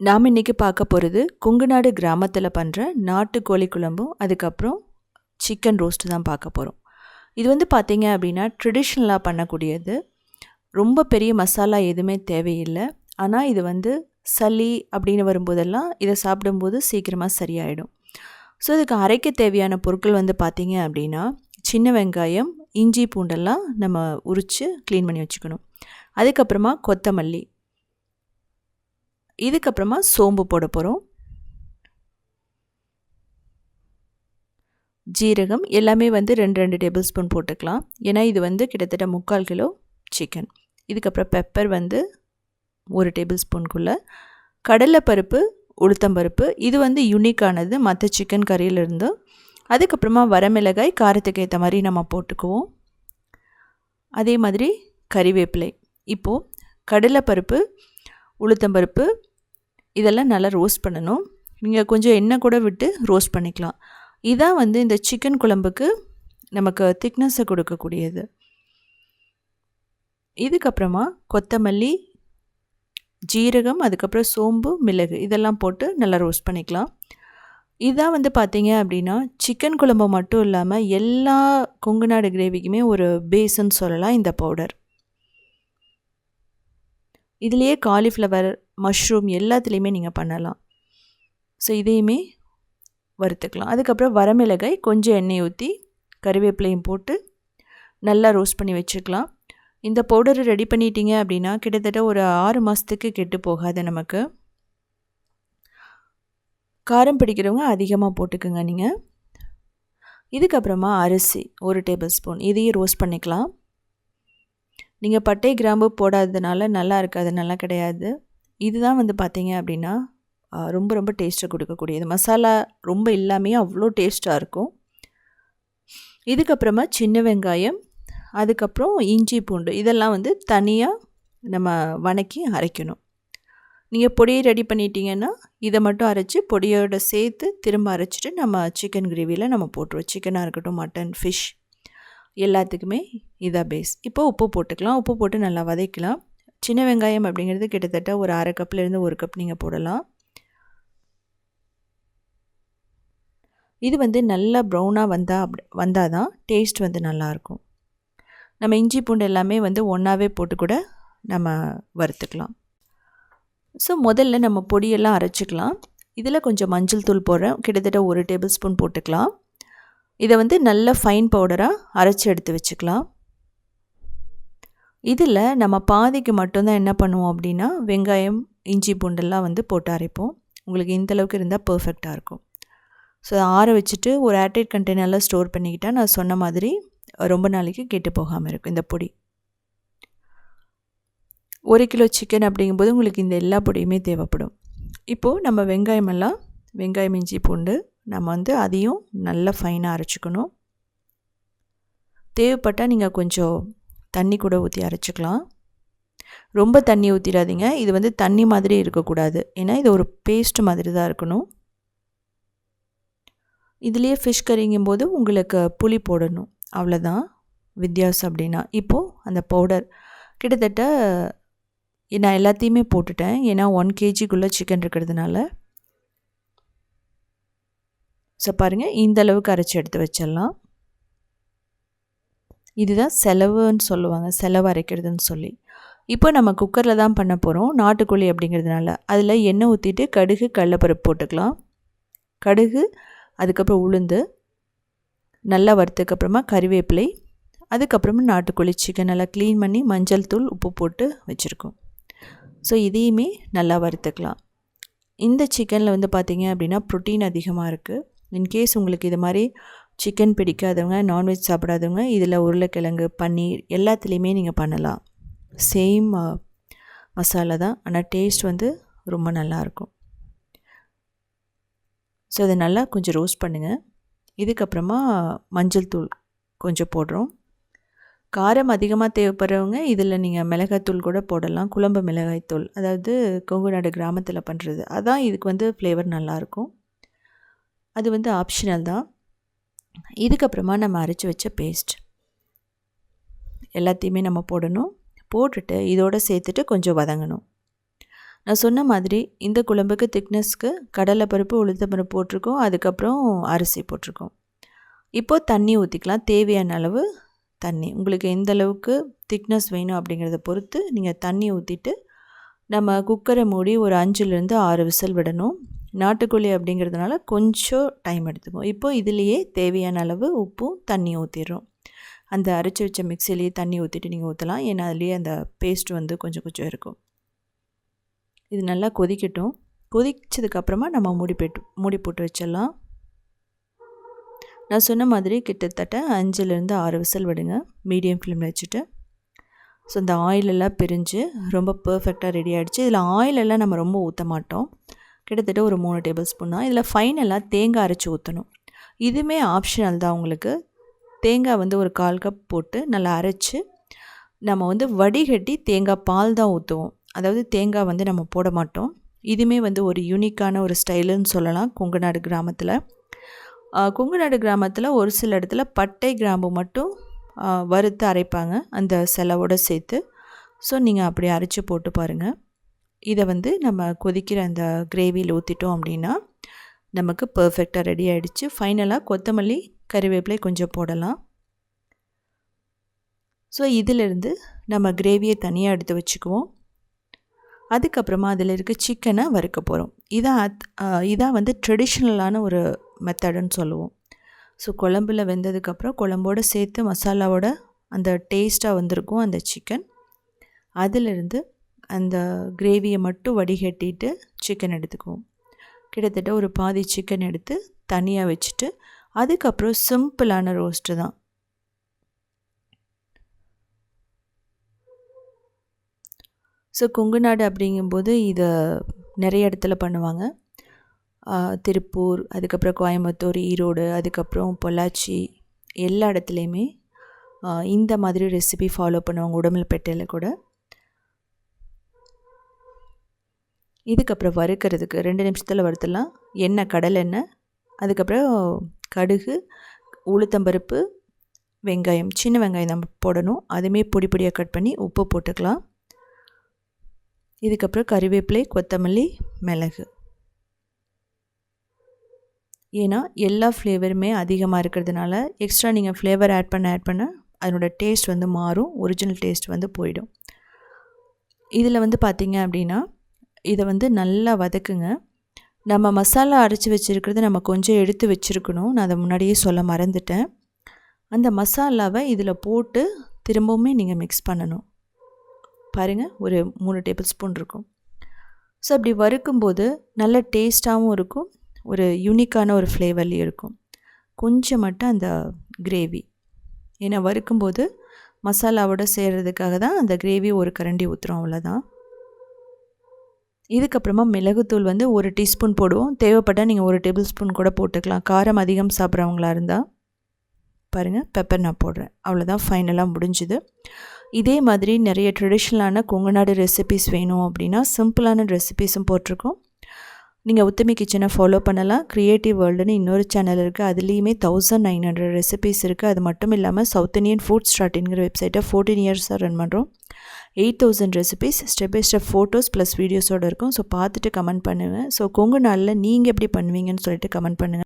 நாம் இன்றைக்கி பார்க்க போகிறது குங்குநாடு கிராமத்தில் பண்ணுற நாட்டு கோழி குழம்பும் அதுக்கப்புறம் சிக்கன் ரோஸ்ட்டு தான் பார்க்க போகிறோம் இது வந்து பார்த்தீங்க அப்படின்னா ட்ரெடிஷ்னலாக பண்ணக்கூடியது. ரொம்ப பெரிய மசாலா எதுவுமே தேவையில்லை. ஆனால் இது வந்து சளி அப்படின்னு வரும்போதெல்லாம் இதை சாப்பிடும்போது சீக்கிரமாக சரியாயிடும். ஸோ இதுக்கு அரைக்க தேவையான பொருட்கள் வந்து பார்த்திங்க அப்படின்னா சின்ன வெங்காயம் இஞ்சி பூண்டெல்லாம் நம்ம உரித்து க்ளீன் பண்ணி வச்சுக்கணும். அதுக்கப்புறமா கொத்தமல்லி இதுக்கப்புறமா சோம்பு போட போகிறோம் ஜீரகம் எல்லாமே வந்து ரெண்டு ரெண்டு டேபிள் ஸ்பூன் போட்டுக்கலாம். ஏன்னா இது வந்து கிட்டத்தட்ட முக்கால் கிலோ சிக்கன் இதுக்கப்புறம் பெப்பர் வந்து ஒரு டேபிள் ஸ்பூனுக்குள்ளே கடலைப்பருப்பு உளுத்தம்பருப்பு இது வந்து யுனிக்கானது மற்ற சிக்கன் கறியிலிருந்து அதுக்கப்புறமா வரமிளகாய் காரத்துக்கு ஏற்ற மாதிரி நம்ம போட்டுக்குவோம். அதே மாதிரி கறிவேப்பிலை. இப்போது கடலைப்பருப்பு உளுத்தம்பருப்பு இதெல்லாம் நல்லா ரோஸ்ட் பண்ணணும். நீங்கள் கொஞ்சம் எண்ணெய் கூட விட்டு ரோஸ்ட் பண்ணிக்கலாம். இதான் வந்து இந்த சிக்கன் குழம்புக்கு நமக்கு திக்னஸை கொடுக்கக்கூடியது. இதுக்கப்புறமா கொத்தமல்லி ஜீரகம் அதுக்கப்புறம் சோம்பு மிளகு இதெல்லாம் போட்டு நல்லா ரோஸ்ட் பண்ணிக்கலாம். இதான் வந்து பார்த்தீங்க அப்படின்னா சிக்கன் குழம்பு மட்டும் இல்லாமல் எல்லா கொங்குநாடு கிரேவிக்குமே ஒரு பேஸ்ன்னு சொல்லலாம் இந்த பவுடர் இதுலேயே காலிஃப்ளவர் மஷ்ரூம் எல்லாத்துலேயுமே நீங்கள் பண்ணலாம். ஸோ இதையுமே வறுத்துக்கலாம். அதுக்கப்புறம் வரமிளகாய் கொஞ்சம் எண்ணெய் ஊற்றி கருவேப்பிலையும் போட்டு நல்லா ரோஸ்ட் பண்ணி வச்சுக்கலாம். இந்த பவுடரை ரெடி பண்ணிட்டீங்க அப்படின்னா கிட்டத்தட்ட ஒரு ஆறு மாதத்துக்கு கெட்டு போகாது நமக்கு. காரம் பிடிக்கிறவங்க அதிகமாக போட்டுக்குங்க நீங்கள் இதுக்கப்புறமா அரிசி ஒரு டேபிள் ஸ்பூன் இதையும் ரோஸ்ட் பண்ணிக்கலாம். நீங்கள் பட்டை கிராம்பு போடாததுனால நல்லா இருக்காது நல்லா கிடையாது. இதுதான் வந்து பார்த்தீங்க அப்படின்னா ரொம்ப ரொம்ப டேஸ்ட்டை கொடுக்கக்கூடியது. மசாலா ரொம்ப இல்லாமையே அவ்வளோ டேஸ்ட்டாக இருக்கும். இதுக்கப்புறமா சின்ன வெங்காயம் அதுக்கப்புறம் இஞ்சி பூண்டு இதெல்லாம் வந்து தனியாக நம்ம வணக்கி அரைக்கணும். நீங்கள் பொடியை ரெடி பண்ணிட்டீங்கன்னா இதை மட்டும் அரைச்சி பொடியோட சேர்த்து திரும்ப அரைச்சிட்டு நம்ம சிக்கன் கிரேவியில் நம்ம போட்டுருவோம். சிக்கனாக இருக்கட்டும் மட்டன் ஃபிஷ் எல்லாத்துக்குமே இதாக பேஸ் இப்போ உப்பு போட்டுக்கலாம். உப்பு போட்டு நல்லா வதக்கலாம். சின்ன வெங்காயம் அப்படிங்கிறது கிட்டத்தட்ட ஒரு அரை கப்லேருந்து ஒரு கப் நீங்கள் போடலாம். இது வந்து நல்லா ப்ரௌனாக வந்தால் அப்படி வந்தால் தான் டேஸ்ட் வந்து நல்லாயிருக்கும். நம்ம இஞ்சி பூண்டு எல்லாமே வந்து ஒன்றாவே போட்டு கூட நம்ம வறுத்துக்கலாம். ஸோ முதல்ல நம்ம பொடியெல்லாம் அரைச்சிக்கலாம். இதில் கொஞ்சம் மஞ்சள் தூள் போடுறேன். கிட்டத்தட்ட ஒரு டேபிள் ஸ்பூன் போட்டுக்கலாம். இதை வந்து நல்ல ஃபைன் பவுடராக அரைச்சி எடுத்து வச்சுக்கலாம். இதில் நம்ம பாதிக்கு மட்டும்தான் என்ன பண்ணுவோம் அப்படின்னா வெங்காயம் இஞ்சி பூண்டெல்லாம் வந்து போட்டு அரைப்போம். உங்களுக்கு இந்தளவுக்கு இருந்தால் பர்ஃபெக்டாக இருக்கும். ஸோ ஆற வச்சுட்டு ஒரு ஏர்டைட் கண்டெய்னரில் ஸ்டோர் பண்ணிக்கிட்டால் நான் சொன்ன மாதிரி ரொம்ப நாளைக்கு கெட்டு போகாமல் இருக்கும் இந்த பொடி. ஒரு கிலோ சிக்கன் அப்படிங்கும்போது உங்களுக்கு இந்த எல்லா பொடியுமே தேவைப்படும். இப்போது நம்ம வெங்காயமெல்லாம் வெங்காயம் இஞ்சி பூண்டு நம்ம வந்து அதையும் நல்லா ஃபைனாக அரைச்சிக்கணும். தேவைப்பட்டால் நீங்கள் கொஞ்சம் தண்ணி கூட ஊற்றி அரைச்சிக்கலாம். ரொம்ப தண்ணி ஊற்றிடாதீங்க இது வந்து தண்ணி மாதிரி இருக்கக்கூடாது. ஏன்னா இது ஒரு பேஸ்ட் மாதிரி தான் இருக்கணும். இதுலேயே ஃபிஷ் கறிங்கும் போது உங்களுக்கு புளி போடணும். அவ்வளோதான் வித்தியாசம் அப்படின்னா. இப்போது அந்த பவுடர் கிட்டத்தட்ட நான் எல்லாத்தையுமே போட்டுட்டேன். ஏன்னா ஒன் கேஜிக்குள்ளே சிக்கன் இருக்கிறதுனால. ஸோ பாருங்கள் இந்த அளவுக்கு அரைச்சி எடுத்து வச்சிடலாம். இதுதான் செலவுன்னு சொல்லுவாங்க செலவு அரைக்கிறதுன்னு சொல்லி. இப்போ நம்ம குக்கரில் தான் பண்ண போகிறோம் நாட்டுக்கோழி அப்படிங்கிறதுனால. அதில் எண்ணெய் ஊற்றிட்டு கடுகு கடலப்பருப்பு போட்டுக்கலாம். கடுகு அதுக்கப்புறம் உளுந்து நல்லா வறுத்ததுக்கப்புறமா கறிவேப்பிலை அதுக்கப்புறமா நாட்டுக்கோழி சிக்கன் நல்லா க்ளீன் பண்ணி மஞ்சள் தூள் உப்பு போட்டு வச்சுருக்கோம். ஸோ இதையுமே நல்லா வறுத்துக்கலாம். இந்த சிக்கனில் வந்து பார்த்திங்க அப்படின்னா ப்ரோட்டீன் அதிகமாக இருக்குது இன்கேஸ் உங்களுக்கு இது மாதிரி சிக்கன் பிடிக்காதவங்க நான்வெஜ் சாப்பிடாதவங்க இதில் உருளைக்கிழங்கு பன்னீர் எல்லாத்துலேயுமே நீங்கள் பண்ணலாம். சேம் மசாலா தான். ஆனால் டேஸ்ட் வந்து ரொம்ப நல்லாயிருக்கும். ஸோ அதை நல்லா கொஞ்சம் ரோஸ்ட் பண்ணுங்கள் இதுக்கப்புறமா மஞ்சள் தூள் கொஞ்சம் போடுறோம். காரம் அதிகமாக தேவைப்படுறவங்க இதில் நீங்கள் மிளகாய்த்தூள் கூட போடலாம். குழம்பு மிளகாய்த்தூள் அதாவது கொங்கு நாடு கிராமத்தில் பண்ணுறது. அதான் இதுக்கு வந்து ஃப்ளேவர் நல்லாயிருக்கும். அது வந்து ஆப்ஷனல் தான். இதுக்கப்புறமா நம்ம அரைச்சி வச்ச பேஸ்ட் எல்லாத்தையுமே நம்ம போடணும். போட்டுட்டு இதோடு சேர்த்துட்டு கொஞ்சம் வதங்கணும். நான் சொன்ன மாதிரி இந்த குழம்புக்கு திக்னஸ்க்கு கடலை பருப்பு உளுத்த பருப்பு போட்டிருக்கோம். அதுக்கப்புறம் அரிசி போட்டிருக்கோம். இப்போது தண்ணி ஊற்றிக்கலாம் தேவையான அளவு தண்ணி. உங்களுக்கு எந்த அளவுக்கு திக்னஸ் வேணும் அப்படிங்கிறத பொறுத்து நீங்கள் தண்ணி ஊற்றிட்டு நம்ம குக்கரை மூடி ஒரு அஞ்சுலேருந்து ஆறு விசில் விடணும். நாட்டுக்கோழி அப்படிங்கிறதுனால கொஞ்சம் டைம் எடுத்துக்கும் இப்போது இதுலேயே தேவையான அளவு உப்பும் தண்ணி ஊற்றிடுறோம் அந்த அரைச்சி வச்ச மிக்சிலேயே தண்ணி ஊற்றிட்டு நீங்கள் ஊற்றலாம் ஏன்னா அதுலேயே அந்த பேஸ்ட் வந்து கொஞ்சம் கொஞ்சம் இருக்கும். இது நல்லா கொதிக்கட்டும். கொதிச்சதுக்கப்புறமா நம்ம மூடி போட்டு மூடி போட்டு வச்சிடலாம். நான் சொன்ன மாதிரி கிட்டத்தட்ட அஞ்சுலேருந்து ஆறு விசில் விடுங்க. மீடியம் ஃப்ளேமில் வச்சுட்டு. ஸோ இந்த ஆயிலெல்லாம் பிரிஞ்சு ரொம்ப பர்ஃபெக்டாக ரெடி ஆகிடுச்சு இதில் ஆயிலெல்லாம் நம்ம ரொம்ப ஊற்ற மாட்டோம். கிட்டத்தட்ட ஒரு மூணு டேபிள் ஸ்பூன் தான். இதில் ஃபைனலாக தேங்காய் அரைச்சி ஊற்றணும் இதுவுமே ஆப்ஷனல் தான் உங்களுக்கு. தேங்காய் வந்து ஒரு கால் கப் போட்டு நல்லா அரைச்சி நம்ம வந்து வடிகட்டி தேங்காய் பால் தான் ஊற்றுவோம் அதாவது தேங்காய் வந்து நம்ம போட மாட்டோம். இதுவுமே வந்து ஒரு யூனிக்கான ஒரு ஸ்டைலுன்னு சொல்லலாம் கொங்குநாடு கிராமத்தில். கொங்குநாடு கிராமத்தில் ஒரு சில இடத்துல பட்டை கிராம்பு மட்டும் வறுத்து அரைப்பாங்க. அந்த செலவோடு சேர்த்து. ஸோ நீங்கள் அப்படி அரைச்சி போட்டு பாருங்கள் இதை வந்து நம்ம கொதிக்கிற அந்த கிரேவியில் ஊற்றிட்டோம் அப்படின்னா நமக்கு பர்ஃபெக்டாக ரெடி ஆகிடுச்சு ஃபைனலாக கொத்தமல்லி கறிவேப்பிலை கொஞ்சம் போடலாம். ஸோ இதிலிருந்து நம்ம கிரேவியை தனியாக எடுத்து வச்சுக்குவோம். அதுக்கப்புறமா அதில் இருக்க சிக்கனை வறுக்க போகிறோம் இதான் இதான் வந்து ட்ரெடிஷ்னலான ஒரு மெத்தடுன்னு சொல்லுவோம். ஸோ குழம்புல வெந்ததுக்கப்புறம் குழம்போடு சேர்த்து மசாலாவோட அந்த டேஸ்ட்டாக வந்திருக்கும் அந்த சிக்கன் அதிலிருந்து அந்த கிரேவியை மட்டும் வடிகட்டிட்டு சிக்கன் எடுத்துக்குவோம். கிட்டத்தட்ட ஒரு பாதி சிக்கன் எடுத்து தனியாக வச்சுட்டு அதுக்கப்புறம் சிம்பிளான ரோஸ்ட்டு தான். ஸோ கொங்கு நாடு அப்படிங்கும்போது இதை நிறைய இடத்துல பண்ணுவாங்க. திருப்பூர் அதுக்கப்புறம் கோயம்புத்தூர் ஈரோடு அதுக்கப்புறம் பொள்ளாச்சி எல்லா இடத்துலையுமே இந்த மாதிரி ரெசிபி ஃபாலோ பண்ணுவாங்க உடம்புலப்பேட்டையில் கூட. இதுக்கப்புறம் வறுக்கிறதுக்கு ரெண்டு நிமிஷத்தில் வறுத்துடலாம். எண்ணெய் கடல் எண்ணெய் அதுக்கப்புறம் கடுகு உளுத்தம்பருப்பு வெங்காயம் சின்ன வெங்காயம் நம்ம போடணும். அதுவுமே பொடி பொடியாக கட் பண்ணி உப்பு போட்டுக்கலாம். இதுக்கப்புறம் கறிவேப்பிலை கொத்தமல்லி மிளகு. ஏன்னா எல்லா ஃப்ளேவருமே அதிகமாக இருக்கிறதுனால எக்ஸ்ட்ரா நீங்கள் ஃப்ளேவர் ஆட் பண்ண ஆட் பண்ண அதனோட டேஸ்ட் வந்து மாறும். ஒரிஜினல் டேஸ்ட் வந்து போயிடும். இதில் வந்து பார்த்திங்க அப்படின்னா இதை வந்து நல்லா வதக்குங்க. நம்ம மசாலா அரைச்சி வச்சுருக்கிறது நம்ம கொஞ்சம் எடுத்து வச்சுருக்கணும். நான் அதை முன்னாடியே சொல்ல மறந்துட்டேன். அந்த மசாலாவை இதில் போட்டு திரும்பவுமே நீங்கள் மிக்ஸ் பண்ணணும். பாருங்கள் ஒரு மூணு டேபிள் ஸ்பூன் இருக்கும். ஸோ அப்படி வறுக்கும்போது நல்ல டேஸ்ட்டாகவும் இருக்கும். ஒரு யூனிக்கான ஒரு ஃப்ளேவர்லேயும் இருக்கும். கொஞ்சம் மட்டும் அந்த கிரேவி. ஏன்னா வறுக்கும்போது மசாலாவோட செய்கிறதுக்காக தான் அந்த கிரேவி ஒரு கரண்டி ஊற்றுறோம் அவ்வளோதான் இதுக்கப்புறமா மிளகுத்தூள் வந்து ஒரு டீஸ்பூன் போடுவோம். தேவைப்பட்டால் நீங்கள் ஒரு டேபிள் ஸ்பூன் கூட போட்டுக்கலாம். காரம் அதிகம் சாப்பிட்றவங்களா இருந்தால் பாருங்கள் பெப்பர் நான் போடுறேன். அவ்வளோதான் ஃபைனலாக முடிஞ்சுது. இதே மாதிரி நிறைய ட்ரெடிஷ்னலான கொங்குநாடு ரெசிபிஸ் வேணும் அப்படின்னா சிம்பிளான ரெசிபிஸும் போட்டிருக்கோம். நீங்கள் உத்தமி கிச்சனை ஃபாலோ பண்ணலாம். க்ரியேட்டிவ் வேர்ல்டுன்னு இன்னொரு சேனல் இருக்குது அதுலேயுமே தௌசண்ட் நைன் ஹண்ட்ரட் ரெசிபிஸ் இருக்குது அது மட்டும் இல்லாமல் சவுத் இண்டியன் ஃபுட் ஸ்டார்ட்ங்கிற வெப்சைட்டை ஃபோர்டீன் இயர்ஸாக ரன் பண்ணுறோம் eight thousand recipes step by step photos plus வீடியோஸோடு இருக்கும். ஸோ பார்த்துட்டு கமெண்ட் பண்ணுவேன் ஸோ கொங்கு நாளில் நீங்கள் எப்படி பண்ணுவீங்கன்னு சொல்லிட்டு கமெண்ட் பண்ணுங்கள்